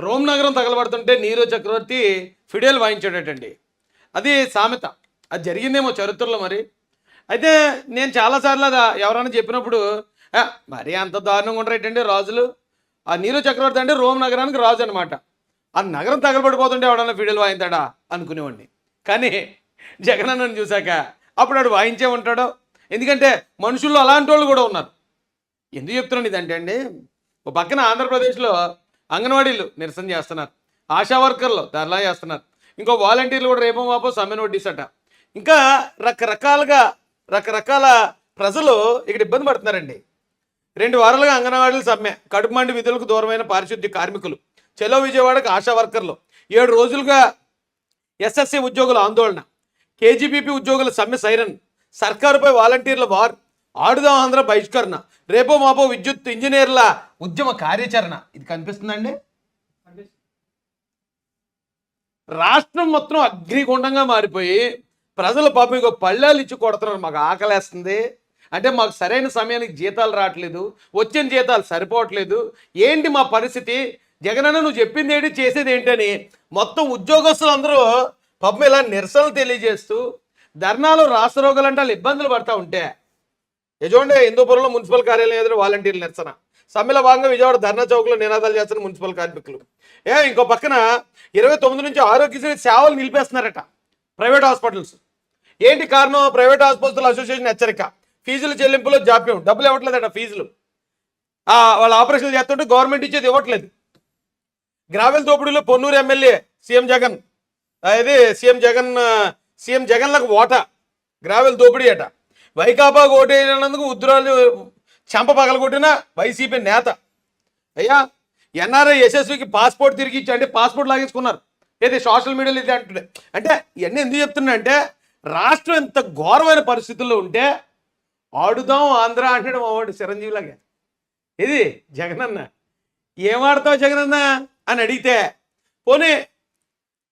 Rome నగరం తగలబడుతుంటే Nero చక్రవర్తి fiddle వాయించాడటండి అది సామెత. అది జరిగిందేమో చరిత్రలో మరి. అయితే నేను చాలాసార్లు అది ఎవరైనా చెప్పినప్పుడు మరి మరీ అంత దారుణంగా ఉండరేటండి రాజులు? ఆ నీరో చక్రవర్తి అంటే రోమ్ నగరానికి రాజు అనమాట ఆ నగరం తగలబడిపోతుంటే ఎవడన్నా ఫిడేల్ వాయించాడా? అనుకునేవాడిని. కానీ జగనన్నను చూశాక అప్పుడు వాడు వాయించే ఉంటాడో. ఎందుకంటే మనుషుల్లో అలాంటి వాళ్ళు కూడా ఉన్నారు. ఎందుకు చెప్తున్నాను ఇదంటే అండి? ఒక పక్కన ఆంధ్రప్రదేశ్లో అంగన్వాడీలు నిరసన చేస్తున్నారు. ఆశా వర్కర్లు ధర్నా చేస్తున్నారు. ఇంకో వాలంటీర్లు కూడా రేపో మాపో సమ్మె నోటీస్ ఇంకా రకరకాలుగా రకరకాల ప్రజలు ఇక్కడ ఇబ్బంది పడుతున్నారండి. రెండు వారాలుగా అంగన్వాడీలు సమ్మె కడుపు మండి విధులకు దూరమైన పారిశుద్ధ్య కార్మికులు చెలో విజయవాడకు ఆశా వర్కర్లు ఏడు రోజులుగా ఎస్ఎస్సి ఉద్యోగుల ఆందోళన కేజీబీపీ ఉద్యోగుల సమ్మె సైరన్ సర్కారుపై వాలంటీర్ల వార్ ఆడుదాం ఆంధ్ర బహిష్కరణ. రేపో మాపో విద్యుత్ ఇంజనీర్ల ఉద్యమ కార్యాచరణ. ఇది కనిపిస్తుందండి? రాష్ట్రం మొత్తం అగ్నిగుండంగా మారిపోయి ప్రజల పాపం ఇంకో పళ్ళాలు ఇచ్చి కొడుతున్నారు. మాకు ఆకలేస్తుంది. అంటే మాకు సరైన సమయానికి జీతాలు రావట్లేదు. వచ్చిన జీతాలు సరిపోవట్లేదు. ఏంటి మా పరిస్థితి? జగనన్న నువ్వు చెప్పింది ఏంటి చేసేది ఏంటని మొత్తం ఉద్యోగస్తులందరూ పాపం ఇలా నిరసనలు తెలియజేస్తూ ధర్నాలు రాష్ట్రోగులు అంటే వాళ్ళు ఇబ్బందులు పడతా ఉంటే యజోండే హిందూపురంలో మున్సిపల్ కార్యాలయం ఎదురు వాలంటీర్ల నిరసన. సమ్మెల భాగంగా విజయవాడ ధర్నా చౌక్లో నినాదాలు చేస్తున్న మున్సిపల్ కార్మికులు. ఏ ఇంకో పక్కన ఇరవై తొమ్మిది నుంచి ఆరోగ్యశ్రీ సేవలు నిలిపేస్తున్నారట ప్రైవేట్ హాస్పిటల్స్. ఏంటి కారణం? ప్రైవేట్ హాస్పిటల్ అసోసియేషన్ హెచ్చరిక. ఫీజుల చెల్లింపులో జాప్యం. డబ్బులు ఇవ్వట్లేదట ఫీజులు. వాళ్ళు వాళ్ళ ఆపరేషన్లు చేస్తుంటే గవర్నమెంట్ ఇచ్చేది ఇవ్వట్లేదు. గ్రావెల్ దోపిడీలో పొన్నూరు ఎమ్మెల్యే సీఎం జగన్ అది సీఎం జగన్ సీఎం జగన్లకు ఓటా. గ్రావెల్ దోపిడీ అట. వైకాపా ఓటేసినందుకు ఉద్రాలు చెంప పగలగొట్టిన వైసీపీ నేత. అయ్యా ఎన్ఆర్ఐ యశస్వికి పాస్పోర్ట్ తిరిగి ఇచ్చి పాస్పోర్ట్ లాగేసుకున్నారు. ఏది సోషల్ మీడియాలో ఇది అంటుండే అంటే ఇవన్నీ ఎందుకు చెప్తున్నా అంటే రాష్ట్రం ఎంత ఘోరమైన పరిస్థితుల్లో ఉంటే ఆడుదాం ఆంధ్ర అంటాడు మావాడు చిరంజీవిలాగా. ఇది జగనన్న. ఏం జగన్ జగనన్న? అని అడిగితే పోనీ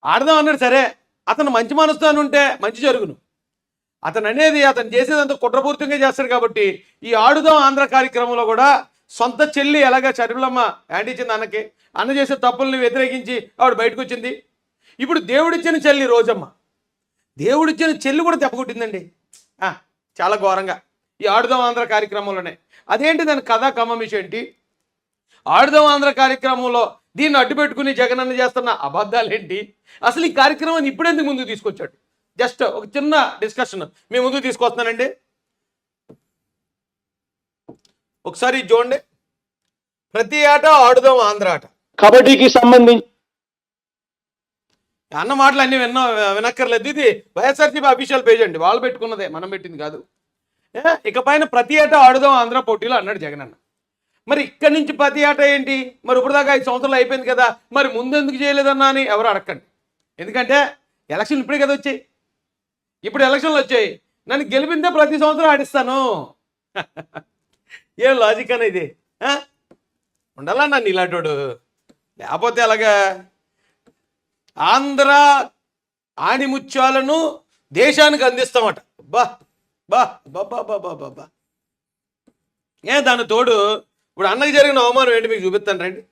ఆడదాం అన్నాడు సరే అతను మంచి మనసుతో అని ఉంటే మంచి జరుగును. అతను అనేది అతను చేసేదంతా కుట్రపూర్తిగా చేస్తాడు కాబట్టి ఈ ఆడుదాం ఆంధ్ర కార్యక్రమంలో కూడా సొంత చెల్లి ఎలాగ చరిమలమ్మ యాంటీ ఇచ్చింది అన్నకి అన్న చేసే తప్పుల్ని వ్యతిరేకించి ఆవిడ బయటకు వచ్చింది ఇప్పుడు దేవుడిచ్చిన చెల్లి రోజమ్మ. దేవుడిచ్చిన చెల్లి కూడా దెబ్బకొట్టిందండి చాలా ఘోరంగా. ఈ ఆడుదాం ఆంధ్ర కార్యక్రమంలోనే. అదేంటి దాని కథా కమమిషి ఏంటి? ఆడుదాం ఆంధ్ర కార్యక్రమంలో దీన్ని అడ్డు పెట్టుకుని జగనన్న చేస్తున్న అబద్ధాలు ఏంటి అసలు ఈ కార్యక్రమాన్ని ఇప్పుడెందుకు ముందుకు తీసుకొచ్చాడు? జస్ట్ ఒక చిన్న డిస్కషన్ మీ ముందుకు తీసుకొస్తున్నానండి. ఒకసారి చూడండి. ప్రతి ఆట ఆడుదాం ఆంధ్ర ఆట. కబడ్డీకి సంబంధించి అన్న మాటలు అన్నీ విన్నా వినక్కర్లేదు. ఇది వైఎస్ఆర్సీపీ అఫీషియల్ పేజ్ అండి. వాళ్ళు పెట్టుకున్నదే. మనం పెట్టింది కాదు. ఏ, ఇకపైన ప్రతి ఏటా ఆడుదాం ఆంధ్ర పోటీలో అన్నాడు జగన్ అన్న. మరి ఇక్కడి నుంచి ప్రతి ఆట ఏంటి? మరి ఇప్పుడు దాకా ఐదు సంవత్సరాలు అయిపోయింది కదా. మరి ముందు ఎందుకు చేయలేదన్నా అని ఎవరు అడగండి ఎందుకంటే ఎలక్షన్ ఇప్పుడే కదా వచ్చాయి. ఇప్పుడు ఎలక్షన్లు వచ్చాయి. నన్ను గెలిపిందే ప్రతి సంవత్సరం ఆడిస్తాను. ఏం లాజిక్ అని ఇది? ఆ? ఉండాలా నన్ను ఇలాంటోడు? లేకపోతే అలాగా? ఆంధ్ర ఆణిముత్యాలను దేశానికి అందిస్తామట. బా బా బా బా బా బా బా. ఏ దాని తోడు ఇప్పుడు అన్నకి జరిగిన అవమానం ఏంటి మీకు చూపిస్తాను రండి.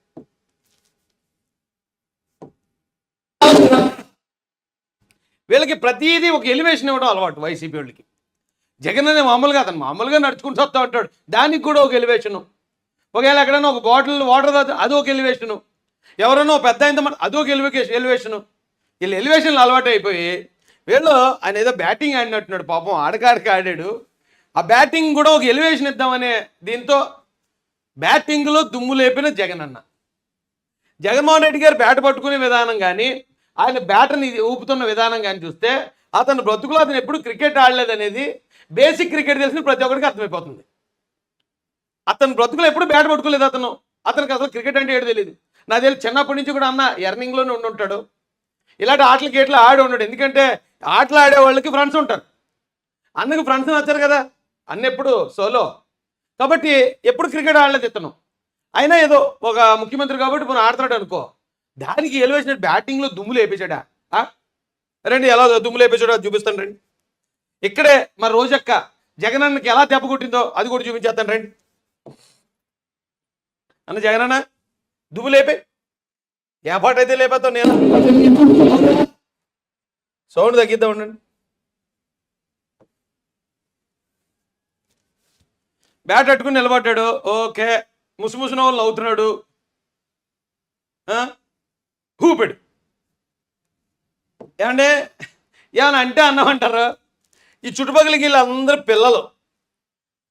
వీళ్ళకి ప్రతిదీ ఒక ఎలివేషన్ ఇవ్వడం అలవాటు వైసీపీ వాళ్ళకి. జగన్ అనే మామూలుగా అతను మామూలుగా నడుచుకుంటూ వస్తూ ఉంటాడు. దానికి కూడా ఒక ఎలివేషను. ఒకవేళ ఎక్కడైనా ఒక బాటిల్ వాటర్ తాగితే అది ఒక ఎలివేషను. ఎవరైనా ఒక పెద్ద అయిన అది ఒక ఎలివేషన్ ఎలివేషను. వీళ్ళు ఎలివేషన్లు అలవాటు అయిపోయి వీళ్ళు ఆయన ఏదో బ్యాటింగ్ ఆడినట్టున్నాడు పాపం ఆడకాడికి ఆడాడు. ఆ బ్యాటింగ్ కూడా ఒక ఎలివేషన్ ఇద్దామనే దీంతో బ్యాటింగ్లో దుమ్ము లేపిన జగన్ అన్న జగన్మోహన్ రెడ్డి గారు బ్యాట్ పట్టుకునే విధానం కానీ ఆయన బ్యాటర్ని ఊపుతున్న విధానం కానీ చూస్తే అతను బ్రతుకులో అతను ఎప్పుడు క్రికెట్ ఆడలేదనేది బేసిక్ క్రికెట్ తెలిసిన ప్రతి ఒక్కరికి అర్థమైపోతుంది. అతను బ్రతుకులో ఎప్పుడు బ్యాట్ పట్టుకోలేదు అతను. అతనికి అసలు క్రికెట్ అంటే ఏడు తెలియదు నా తెలియదు చిన్నప్పటి నుంచి కూడా అన్న ఎర్నింగ్లోనే ఉండి ఉంటాడు. ఇలాంటి ఆటలు గేట్లు ఆడి ఉన్నాడు ఎందుకంటే ఆటలు ఆడే వాళ్ళకి ఫ్రెండ్స్ ఉంటారు. అందుకు ఫ్రెండ్స్ వచ్చారు కదా. అన్న ఎప్పుడు సోలో. కాబట్టి ఎప్పుడు క్రికెట్ ఆడలేదు ఇతను. అయినా ఏదో ఒక ముఖ్యమంత్రి కాబట్టి మనం ఆడుతున్నాడు అనుకో. దానికి ఎలివేషన్ బ్యాటింగ్లో దుమ్ములు వేపించాడా? ఆ? రండి ఎలా దుమ్ములు వేపించాడో చూపిస్తాను రండి. ఇక్కడే మరి రోజక్క జగనన్నకి ఎలా దెబ్బ కొట్టిందో అది కూడా చూపించేస్తాను రండి. అన్న జగనన్న దుమ్ములేపే ఏ పాట అయితే నేను? సౌండ్ తగ్గిద్దాం ఉండండి. బ్యాట్ అట్టుకుని నిలబడ్డాడు. ఓకే. ముసుముసిన వాళ్ళు అవుతున్నాడు. ఆ? ఏమంటే ఏమన్నా అంటే అన్నామంటారు ఈ చుట్టుపక్కలకి వీళ్ళందరూ పిల్లలు.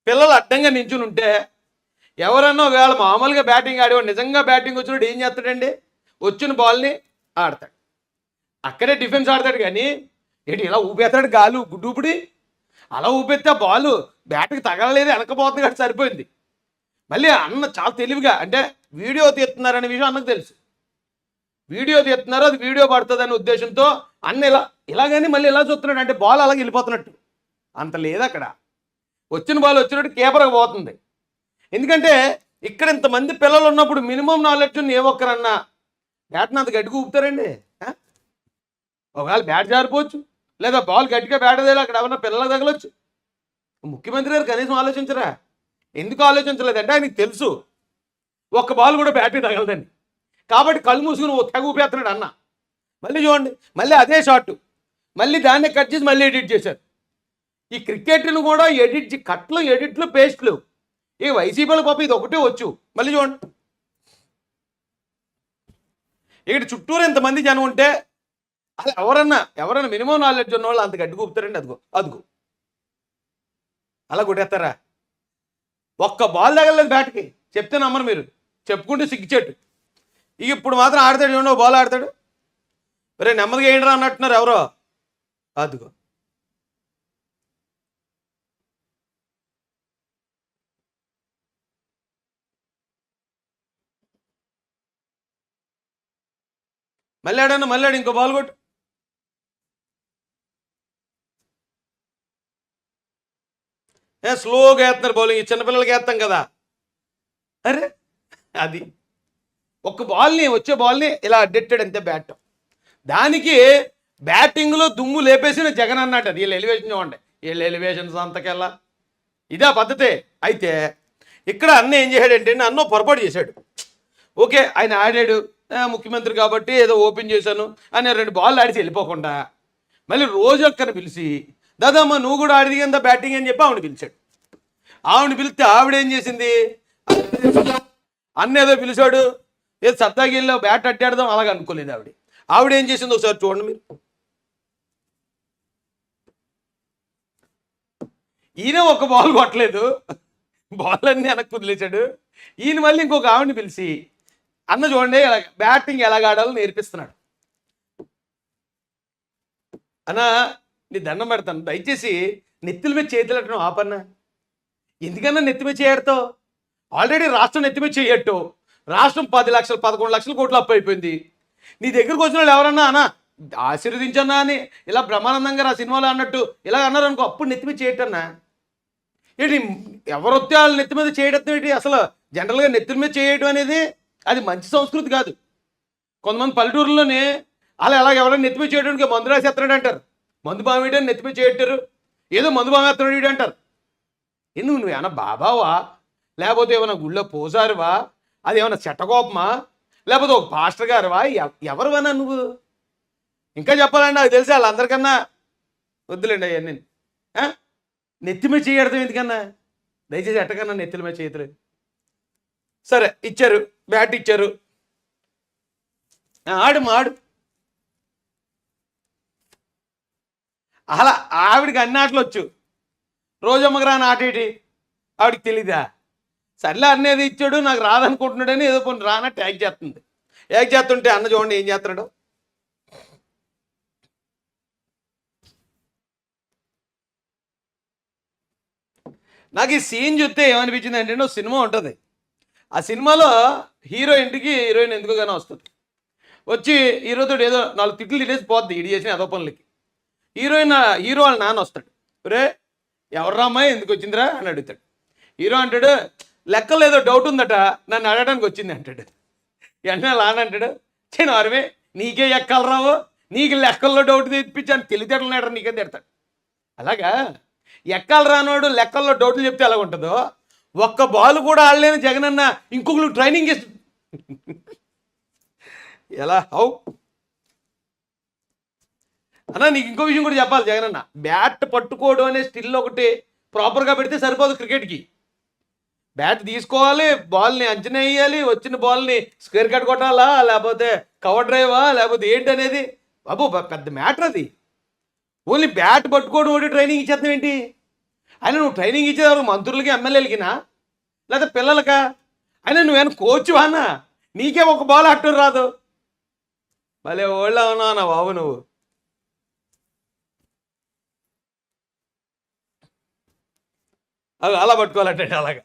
పిల్లలు అడ్డంగా నించుని ఉంటే ఎవరన్నా ఒకవేళ మామూలుగా బ్యాటింగ్ ఆడేవాడు నిజంగా బ్యాటింగ్ వచ్చినప్పుడు ఏం చేస్తాడండి? వచ్చిన బాల్ని ఆడతాడు. అక్కడే డిఫెన్స్ ఆడతాడు కానీ ఏంటి ఇలా ఊపేస్తాడు గాలు గుడ్డుపుడి. అలా ఊపెత్తే బాల్ బ్యాట్కి తగలలేదు వెనకపోతుంది కాబట్టి సరిపోయింది. మళ్ళీ అన్న చాలా తెలివిగా అంటే వీడియో తీస్తున్నారనే విషయం అన్నకు తెలుసు. వీడియో తీస్తున్నారు అది వీడియో పడుతుంది అనే ఉద్దేశంతో అన్న ఇలా ఇలాగని మళ్ళీ ఇలా చూస్తున్నాడు అంటే బాల్ అలాగే వెళ్ళిపోతున్నట్టు. అంత లేదు అక్కడ. వచ్చిన బాల్ వచ్చినట్టు కీపర్కి పోతుంది. ఎందుకంటే ఇక్కడ ఇంతమంది పిల్లలు ఉన్నప్పుడు మినిమం నాలెడ్జ్ ఉన్న ఏ ఒక్కరన్నా బ్యాట్ని అంత గట్టిగా ఊపుతారండి ఒకవేళ బ్యాట్ జారిపోవచ్చు లేదా బాల్ గట్టిగా బ్యాట్ అదేలా అక్కడ ఎవరన్నా పిల్లలకు తగలొచ్చు. ముఖ్యమంత్రి గారు కనీసం ఆలోచించరా? ఎందుకు ఆలోచించలేదంటే ఆయనకి తెలుసు ఒక్క బాల్ కూడా బ్యాట్కి తగలదండి. కాబట్టి కళ్ళు మూసుకుని ఓ తెగ ఊపేస్తున్నాడు అన్న. మళ్ళీ చూడండి మళ్ళీ అదే షాట్ మళ్ళీ దాన్ని కట్ చేసి మళ్ళీ ఎడిట్ చేశారు. ఈ క్రికెట్ను కూడా ఎడిట్ కట్లు ఎడిట్లు పేస్ట్లు ఈ వైసీపీలో పాప ఇది ఒకటే వచ్చు. మళ్ళీ చూడండి. ఇక్కడ చుట్టూరు ఎంతమంది జనం ఉంటే అసలు ఎవరన్నా ఎవరన్నా మినిమం నాలెడ్జ్ ఉన్న వాళ్ళు అంత గడ్డి కూపుతారండి అదిగో అదిగో. అలా కొట్టేస్తారా? ఒక్క బాల్ తగలేదు బ్యాట్కి చెప్తే నమ్మరు మీరు. చెప్పుకుంటే సిగ్గుచెట్టు ఇక ఇప్పుడు మాత్రం ఆడతాడు చూడండి బాల్ ఆడతాడు. రే నెమ్మదిగా ఏంట్రా అన్నట్టున్నారు ఎవరో? అదిగో. మళ్ళీ ఆడాను మళ్ళీ ఆడు ఇంకో బాల్ కొట్టు. ఏ స్లోగా వేస్తున్నారు బౌలింగ్. చిన్నపిల్లలకి వేస్తాం కదా. అరే అది. ఒక బాల్ని వచ్చే బాల్ని ఇలా అడ్డెట్టాడు అంతే బ్యాట్ దానికి బ్యాటింగ్లో దుమ్ము లేపేసిన జగన్ అన్నట్టు వీళ్ళు ఎలివేషన్ చూడండి. వీళ్ళు ఎలివేషన్స్ అంతకెళ్ళా ఇదే పద్ధతే. అయితే ఇక్కడ అన్న ఏం చేశాడంటే అన్న పొరపాటు చేశాడు. ఓకే ఆయన ఆడాడు. ముఖ్యమంత్రి కాబట్టి ఏదో ఓపెన్ చేశాను అని రెండు బాల్ ఆడిసి వెళ్ళిపోకుండా మళ్ళీ రోజు ఒక్కరిని పిలిచి దాదామ్మ నువ్వు కూడా ఆడిది కింద బ్యాటింగ్ అని చెప్పి ఆవిడ పిలిచాడు. ఆవిడ పిలిస్తే ఆవిడ ఏం చేసింది? అన్న ఏదో పిలిచాడు. ఏదో సత్తాకి బ్యాట్ అట్టాడదాం అలాగ అనుకోలేదు ఆవిడ. ఆవిడ ఏం చేసింది ఒకసారి చూడండి మీరు. ఈయన ఒక బాల్ కొట్టలేదు. బాల్ అన్ని వెనక్కి వదిలేశాడు. ఈయన మళ్ళీ ఇంకొక ఆవిడని పిలిచి అన్న చూడండి బ్యాటింగ్ ఎలా ఆడాలో నేర్పిస్తున్నాడు. అన్న నీ దండం పెడతాను. దయచేసి నెత్తుల మీద చేతులు పెట్టడం ఆపన్న. ఎందుకన్నా నెత్తి మీద చేయడతావు ఆల్రెడీ రాష్ట్రం నెత్తి మీద చేయట్టు. రాష్ట్రం పది లక్షలు పదకొండు లక్షల కోట్లు అప్పు అయిపోయింది. నీ దగ్గరకు వచ్చిన వాళ్ళు ఎవరన్నా అన్నా ఆశీర్వదించన్నా అని ఇలా బ్రహ్మానందంగా నా ఆ సినిమాలో అన్నట్టు ఇలా అన్నారు అనుకో అప్పుడు నెత్తి మీద చేయటన్నా? ఏంటి ఎవరొత్తే వాళ్ళు నెత్తి మీద చేయడం ఏంటి? అసలు జనరల్గా నెత్తి మీద చేయడం అనేది అది మంచి సంస్కృతి కాదు. కొంతమంది పల్లెటూరులోనే అలా ఎలా ఎవరైనా నెత్తి మీద చేయడానికి మందు రాసి ఎత్తనాడు అంటారు. మందు బామేయడం నెత్తి మీద చేయట్టారు ఏదో మందు బామ ఎత్తనాడు అంటారు. ఎందుకు నువ్వు ఏమన్నా బాబావా? లేకపోతే ఏమైనా గుళ్ళో పోసారువా అది ఏమైనా చెట్టకోపమా లేకపోతే ఒక పాస్టర్ గారువా? ఎవరు వన్నా నువ్వు? ఇంకా చెప్పాలండి అది తెలిసి వాళ్ళందరికన్నా వద్దులేండి అవన్నీ. నెత్తి మీద చేయడతాం ఎందుకన్నా? దయచేసి ఎట్టకన్నా నెత్తిల మీద చేయట్లేదు. సరే ఇచ్చారు. బ్యాట్ ఇచ్చారు. ఆడు మాడు అలా ఆవిడికి అన్ని ఆటలు వచ్చు. రోజమ్మకి రాని ఆట ఏంటి? ఆవిడకి తెలీదా? సర్లే అన్నేది ఇచ్చాడు నాకు రాదనుకుంటున్నాడని ఏదో కొన్ని రానట్టు యాక్ చేస్తుంది. యాక్ చేస్తుంటే అన్న చూడండి ఏం చేస్తున్నాడు. నాకు ఈ సీన్ చూస్తే ఏమనిపించింది అంటే ఒక సినిమా ఉంటుంది. ఆ సినిమాలో హీరో ఇంటికి హీరోయిన్ ఎందుకుగానే వస్తుంది. వచ్చి హీరోతో ఏదో నాలుగు తిట్లు తిట్టేసి పోద్ది ఇడి చేసిన అదో పనులకి. హీరోయిన్ హీరో వాళ్ళ నాన్న వస్తాడు. రే ఎవర్రా అమ్మాయి ఎందుకు వచ్చిందిరా అని అడుగుతాడు. హీరో అంటాడు లెక్కలు ఏదో డౌట్ ఉందట నన్ను అడగడానికి వచ్చింది అంటాడు. వెంటనే లానంటాడు అంటాడు అరవే నీకే ఎక్కలు రావు నీకు లెక్కల్లో డౌట్ తెప్పించాను తెలివితేటలు నాడు నీకే తిడతాడు. అలాగా ఎక్కలు రానోడు లెక్కల్లో డౌట్లు చెప్తే ఎలా ఉంటుందో ఒక్క బాల్ కూడా ఆడలేని జగనన్న ఇంకొకరు ట్రైనింగ్ ఇస్తు ఎలా? హౌ? అన్న నీకు ఇంకో విషయం కూడా చెప్పాలి జగన్ అన్న బ్యాట్ పట్టుకోవడం అనే స్టిల్ ఒకటి ప్రాపర్గా పెడితే సరిపోదు క్రికెట్కి బ్యాట్ తీసుకోవాలి బాల్ని అంచనా వేయాలి వచ్చిన బాల్ని స్క్వేర్ కట్ కొట్టాలా లేకపోతే కవర్ డ్రైవా లేకపోతే ఏంటి అనేది? బాబు పెద్ద మ్యాటర్ అది. ఓన్లీ బ్యాట్ పట్టుకోవడం ఒకటి ట్రైనింగ్ ఇచ్చేస్తాం ఏంటి? అయినా నువ్వు ట్రైనింగ్ ఇచ్చేవారు మంత్రులకి ఎమ్మెల్యేలకినా? లేదా పిల్లలకా? అయినా నువ్వేనా కోచ్ అన్నా నీకే ఒక బాల్ అట్టు రాదు. భలే ఓళ్ళ ఉన్నావు బాబు నువ్వు. అలా పట్టుకోవాలంటే అలాగా.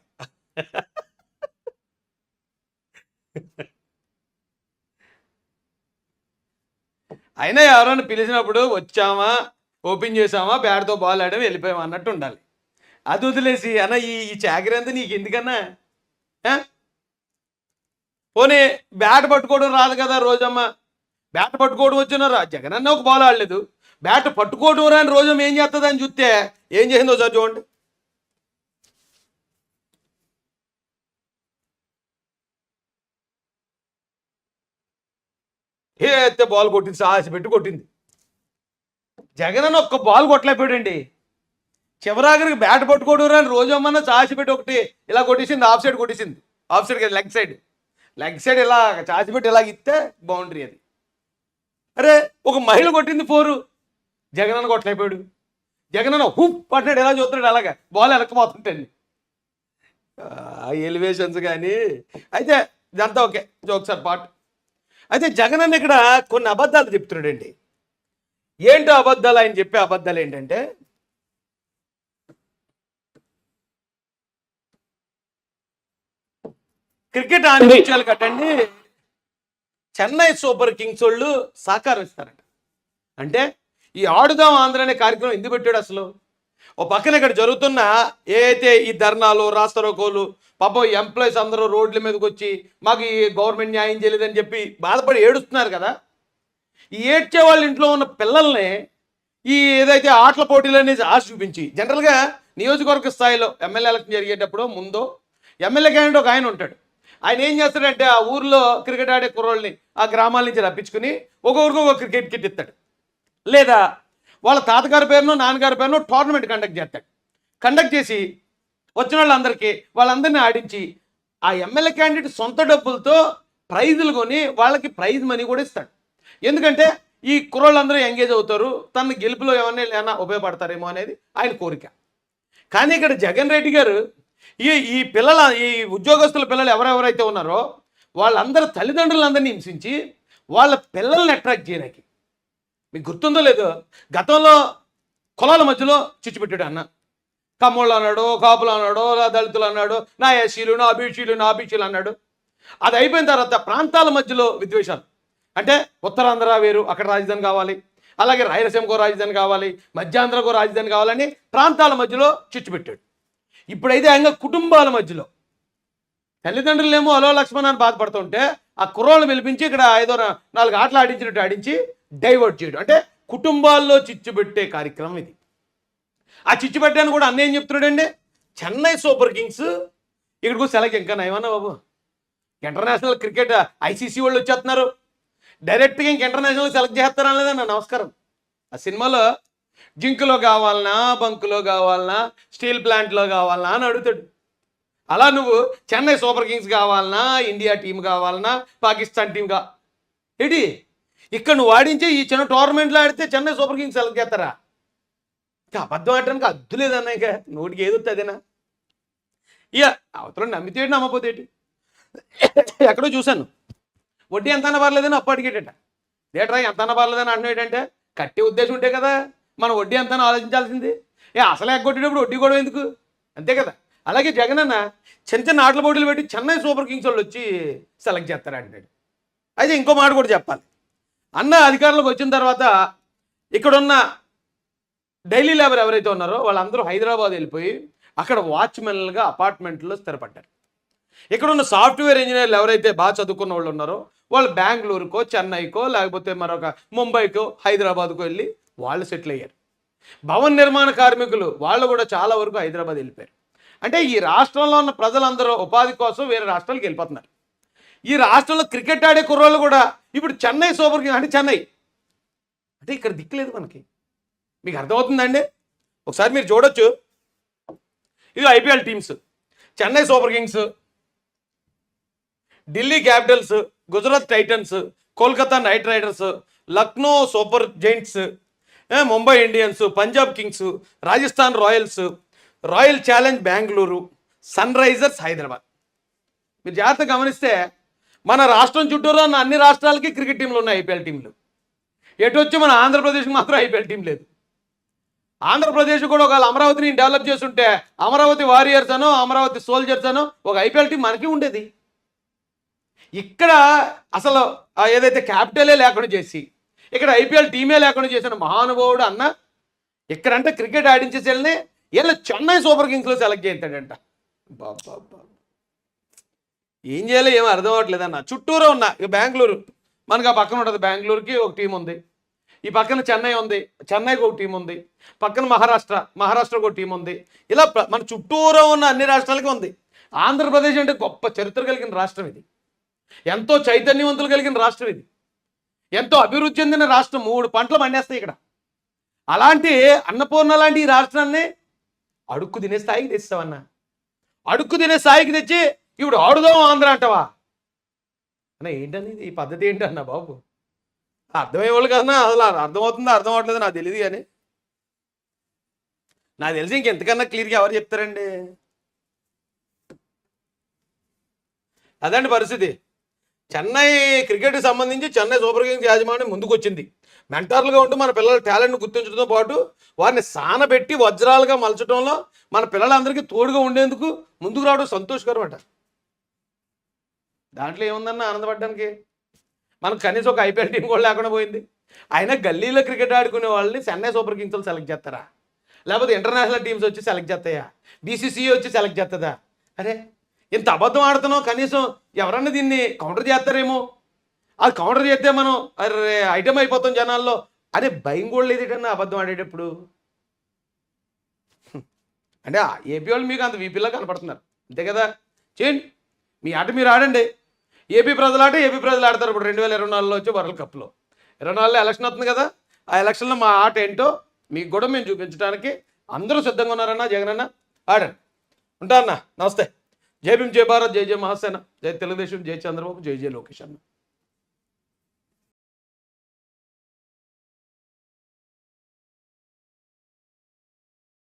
అయినా ఎవరైనా పిలిచినప్పుడు వచ్చామా ఓపెన్ చేసామా బ్యాట్తో బాల్ ఆడడం వెళ్ళిపోయామా అన్నట్టు ఉండాలి. అది వదిలేసి అన్న ఈ ఈ చాకరీ నీకు ఎందుకన్నా? పోనీ బ్యాట్ పట్టుకోవడం రాదు కదా రోజమ్మ. బ్యాట్ పట్టుకోవడం వచ్చినారా జగన్ అన్న ఒక బాల్ ఆడలేదు. బ్యాట్ పట్టుకోవడం రాని రోజమ్మ ఏం చేస్తుంది అని చూస్తే ఏం చేసిందో సార్ చూడండి. ఏ అయితే బాల్ కొట్టింది సాహసి పెట్టి కొట్టింది. జగన్ అన్న ఒక్క బాల్ కొట్టలేకపోయాడండి. చివరాగరికి బ్యాట్ పట్టుకోడు రాని రోజమ్మన్న చాచి పెట్టి ఒకటి ఇలా కొట్టేసింది ఆఫ్ సైడ్ కొట్టేసింది. ఆఫ్ సైడ్ కదా లెగ్ సైడ్. లెగ్ సైడ్ ఇలా చాచిపెట్టి ఇలా ఇస్తే బౌండరీ అది. అరే ఒక మహిళ కొట్టింది ఫోరు. జగన్ అన్న కొట్టలేకపోయాడు. జగన్ అన్న హుప్ పట్టినాడు ఎలా చూస్తున్నాడు అలాగా? బాల్ వెనక్కిపోతుంటండి ఎలివేషన్స్ కానీ. అయితే ఇదంతా ఓకే. Joke sir part. అయితే జగన్ అన్న ఇక్కడ కొన్ని అబద్ధాలు చెప్తున్నాడండి. ఏంటో అబద్ధాలు? ఆయన చెప్పే అబద్ధాలు ఏంటంటే క్రికెట్ ఆనిపించాలి కట్టండి. చెన్నై సూపర్ కింగ్స్ వాళ్ళు సహకారం ఇస్తారంట అంటే ఈ ఆడుదాం ఆంధ్ర అనే కార్యక్రమం ఎందుకు పెట్టాడు అసలు? ఓ పక్కన ఇక్కడ జరుగుతున్న ఏ ఈ ధర్నాలు రాస్తారోకోలు పాపం ఎంప్లాయీస్ అందరూ రోడ్ల మీదకి వచ్చి మాకు ఈ గవర్నమెంట్ న్యాయం చేయలేదని చెప్పి బాధపడి ఏడుస్తున్నారు కదా. ఈ ఏడ్చే వాళ్ళ ఇంట్లో ఉన్న పిల్లల్ని ఈ ఏదైతే ఆటల పోటీలు అనేది ఆశ చూపించి జనరల్గా నియోజకవర్గ స్థాయిలో ఎమ్మెల్యే ఎలక్షన్ జరిగేటప్పుడు ముందు ఎమ్మెల్యే క్యాండిడేట్ ఒక ఆయన ఉంటాడు. ఆయన ఏం చేస్తాడంటే ఆ ఊర్లో క్రికెట్ ఆడే కుర్రోళ్ళని ఆ గ్రామాల నుంచి రప్పించుకుని ఒక్కొక్కరికి ఒక క్రికెట్ కిట్ ఇస్తాడు. లేదా వాళ్ళ తాతగారి పేరును నాన్నగారి పేరునో టోర్నమెంట్ కండక్ట్ చేస్తాడు. కండక్ట్ చేసి వచ్చిన వాళ్ళందరికీ వాళ్ళందరినీ ఆడించి ఆ ఎమ్మెల్యే క్యాండిడేట్ సొంత డబ్బులతో ప్రైజులు కొని వాళ్ళకి ప్రైజ్ మనీ కూడా ఇస్తాడు. ఎందుకంటే ఈ కుర్రోళ్ళందరూ ఎంగేజ్ అవుతారు తన గెలుపులో ఏమన్నా ఏమైనా ఉపయోగపడతారేమో అనేది ఆయన కోరిక. కానీ ఇక్కడ జగన్ రెడ్డి గారు ఈ ఈ పిల్లల ఈ ఉద్యోగస్తుల పిల్లలు ఎవరెవరైతే ఉన్నారో వాళ్ళందరూ తల్లిదండ్రులందరినీ హింసించి వాళ్ళ పిల్లల్ని అట్రాక్ట్ చేయడానికి మీకు గుర్తుందో లేదో గతంలో కులాల మధ్యలో చిచ్చు పెట్టాడు అన్న. కమ్ముళ్ళు అన్నాడు కాపులు అన్నాడు నా దళితులు అన్నాడు నా ఎస్సీలు నా బీసీలు నా బీసీలు అన్నాడు. అది అయిపోయిన తర్వాత ప్రాంతాల మధ్యలో విద్వేషాలు. అంటే ఉత్తరాంధ్ర వేరు అక్కడ రాజధాని కావాలి. అలాగే రాయలసీమకో రాజధాని కావాలి మధ్యాంధ్రకు రాజధాని కావాలని ప్రాంతాల మధ్యలో చిచ్చు పెట్టాడు. ఇప్పుడైతే ఆయన కుటుంబాల మధ్యలో. తల్లిదండ్రులేమో అలో లక్ష్మణ్ అని బాధపడుతుంటే ఆ కుర్రోళ్ళు పిలిపించి ఇక్కడ ఐదో నాలుగు ఆటలు ఆడించినట్టు ఆడించి డైవర్ట్ చేయడం. అంటే కుటుంబాల్లో చిచ్చు పెట్టే కార్యక్రమం ఇది. ఆ చిచ్చు పెట్టాను కూడా అన్న ఏం చెప్తున్నాడండి? చెన్నై సూపర్ కింగ్స్ ఇక్కడికి సెలెక్ట్ ఇంకా నయమన్నా బాబు? ఇంటర్నేషనల్ క్రికెట్ ఐసీసీ వాళ్ళు వచ్చేస్తున్నారు. డైరెక్ట్గా ఇంక ఇంటర్నేషనల్ సెలెక్ట్ చేస్తారా లేదన్న నమస్కారం. ఆ సినిమాలో జింకులో కావాలనా బంకులో కావాలనా స్టీల్ ప్లాంట్లో కావాలనా అని అడుగుతాడు. అలా నువ్వు చెన్నై సూపర్ కింగ్స్ కావాలనా ఇండియా టీం కావాలనా పాకిస్తాన్ టీం కా? ఏంటి? ఇక్కడ నువ్వు ఆడించే ఈ చిన్న టోర్నమెంట్లో ఆడితే చెన్నై సూపర్ కింగ్స్ సెలెక్ట్ చేస్తారా? ఇంకా అబద్ధం ఆడటానికి అద్దు లేదన్న నోటికి ఏదొస్తుందేనా ఇక అవతల నమ్మితే ఏంటి, నమ్మపోతే ఎక్కడో చూశాను. వడ్డీ ఎంత అన్న పర్లేదని అప్పు అడిగేటట. ఏట్రా ఎంత అన్న పర్లేదని అంటున్నాడు ఏంటంటే కట్టే ఉద్దేశం ఉంటే కదా మనం వడ్డీ ఎంత ఆలోచించాల్సింది. ఏ అసలు ఎగ్గొట్టేటప్పుడు వడ్డీ కూడా ఎందుకు? అంతే కదా. అలాగే జగన్ అన్న చిన్న చిన్న ఆటల పోటీలు పెట్టి చెన్నై సూపర్ కింగ్స్ వాళ్ళు వచ్చి సెలెక్ట్ చేస్తారు అంటాడు అయితే ఇంకో మాట కూడా చెప్పాలి. అన్న అధికారంలోకి వచ్చిన తర్వాత ఇక్కడున్న డైలీ లేబర్ ఎవరైతే ఉన్నారో వాళ్ళందరూ హైదరాబాద్ వెళ్ళిపోయి అక్కడ వాచ్మెన్లుగా అపార్ట్మెంట్లో స్థిరపడ్డారు. ఇక్కడ ఉన్న సాఫ్ట్వేర్ ఇంజనీర్లు ఎవరైతే బాగా చదువుకున్న వాళ్ళు ఉన్నారో వాళ్ళు బెంగళూరుకో చెన్నైకో లేకపోతే మరొక ముంబైకో హైదరాబాద్కో వెళ్ళి వాళ్ళు సెటిల్ అయ్యారు. భవన నిర్మాణ కార్మికులు వాళ్ళు కూడా చాలా వరకు హైదరాబాద్ వెళ్ళిపోయారు. అంటే ఈ రాష్ట్రంలో ఉన్న ప్రజలందరూ ఉపాధి కోసం వేరే రాష్ట్రాలకు వెళ్ళిపోతున్నారు. ఈ రాష్ట్రంలో క్రికెట్ ఆడే కుర్రోళ్ళు కూడా ఇప్పుడు చెన్నై సూపర్ కింగ్స్ అంటే చెన్నై. అంటే ఇక్కడ దిక్కులేదు మనకి. మీకు అర్థమవుతుందండి? ఒకసారి మీరు చూడొచ్చు. ఇది IPL teams. Chennai super kings Delhi capitals Gujarat titans Kolkata knight riders Lucknow super giants Mumbai Indians Punjab kings Rajasthan royals royal challenge Bengaluru sunrisers Hyderabad. మీరు జాగ్రత్తగా గమనిస్తే మన రాష్ట్రం చుట్టూరా ఉన్న అన్ని రాష్ట్రాలకి క్రికెట్ టీంలు ఉన్నాయి ఐపీఎల్ టీంలు. ఎటు వచ్చి మన ఆంధ్రప్రదేశ్కి మాత్రం ఐపీఎల్ టీం లేదు. ఆంధ్రప్రదేశ్ కూడా ఒకవేళ అమరావతిని డెవలప్ చేస్తుంటే అమరావతి వారియర్స్ అనో అమరావతి సోల్జర్స్ అనో ఒక ఐపీఎల్ టీం మనకి ఉండేది. ఇక్కడ అసలు ఏదైతే క్యాపిటలే లేకుండా చేసి ఇక్కడ ఐపీఎల్ టీమే లేకుండా చేసిన మహానుభావుడు అన్న ఇక్కడంటే క్రికెట్ ఆడించేసి వెళ్ళి వీళ్ళు చెన్నై సూపర్ కింగ్స్లో సెలెక్ట్ చేస్తాడంట బాబా ఏం చేయాలో ఏమో అర్థం అవ్వట్లేదు అన్న. చుట్టూరా ఉన్న. ఇక బెంగళూరు. మనకు ఆ పక్కన ఉంటుంది. బెంగళూరుకి ఒక టీం ఉంది. ఈ పక్కన చెన్నై ఉంది. చెన్నైకి ఒక టీం ఉంది. పక్కన మహారాష్ట్ర. మహారాష్ట్రకు ఒక టీం ఉంది. ఇలా మన చుట్టూరా ఉన్న అన్ని రాష్ట్రాలకి ఉంది. ఆంధ్రప్రదేశ్ అంటే గొప్ప చరిత్ర కలిగిన రాష్ట్రం ఇది. ఎంతో చైతన్యవంతులు కలిగిన రాష్ట్రం ఇది. ఎంతో అభివృద్ధి చెందిన రాష్ట్రం. మూడు పంటలు పండేస్తాయి ఇక్కడ. అలాంటి అన్నపూర్ణ లాంటి ఈ రాష్ట్రాన్ని అడుక్కు తినే స్థాయికి తెస్తావన్నా అడుక్కు తినే స్థాయికి తెచ్చి ఇప్పుడు ఆడుదాం ఆంధ్ర అంటావా? అన్న ఏంటని ఈ పద్ధతి ఏంటన్నా బాబు? అర్థమయ్యే వాళ్ళు కదన్నా అసలు అర్థమవుతుందో అర్థం అవ్వట్లేదో నాకు తెలియదు కానీ. నాకు తెలిసి ఇంకెంతకన్నా క్లియర్గా ఎవరు చెప్తారండి? అదండి పరిస్థితి. చెన్నై క్రికెట్కి సంబంధించి చెన్నై సూపర్ కింగ్స్ యాజమాన్యం ముందుకొచ్చింది. మెంటర్లుగా ఉంటూ మన పిల్లల టాలెంట్ను గుర్తించడంతో పాటు వారిని సానబెట్టి వజ్రాలుగా మలచడంలో మన పిల్లలందరికీ తోడుగా ఉండేందుకు ముందుకు రావడం సంతోషకరం అంటారు దాంట్లో ఏముందన్న ఆనందపడడానికి? మనకు కనీసం ఒక ఐపీఎల్ టీం కూడా లేకుండా పోయింది. అయినా గల్లీలో క్రికెట్ ఆడుకునే వాళ్ళని చెన్నై సూపర్ కింగ్స్ వాళ్ళు సెలెక్ట్ చేస్తారా? లేకపోతే ఇంటర్నేషనల్ టీమ్స్ వచ్చి సెలెక్ట్ చేస్తాయా? బీసీసీ వచ్చి సెలెక్ట్ చేస్తుందా? అరే ఇంత అబద్ధం ఆడుతున్నావు కనీసం ఎవరన్నా దీన్ని కౌంటర్ చేస్తారేమో? అది కౌంటర్ చేస్తే మనం అరే ఐటమ్ అయిపోతాం జనాల్లో. అదే భయం కూడా లేదు ఏటన్నా అబద్ధం ఆడేటప్పుడు. అంటే ఏపీ వాళ్ళు మీకు అంత వీపీలో కనపడుతున్నారు. అంతే కదా? చేయండి. మీ ఆట మీరు ఆడండి. ఏపీ ప్రజలు ఏపీ ప్రజలు ఆడతారు. ఇప్పుడు రెండు వేల ఇరవై నాలుగులో వచ్చి వరల్డ్ కప్లో. ఇరవై నాలుగులో ఎలక్షన్ వస్తుంది కదా. ఆ ఎలక్షన్లో మా ఆట ఏంటో మీకు కూడా మేము చూపించడానికి అందరూ సిద్ధంగా ఉన్నారన్నా జగన్ అన్న ఆడండి. ఉంటా అన్న నమస్తే. జై భీమ్ జై భారత్ జై జయ మహాసేన జై తెలుగుదేశం జై చంద్రబాబు జై జయ లోకేష్ అన్న.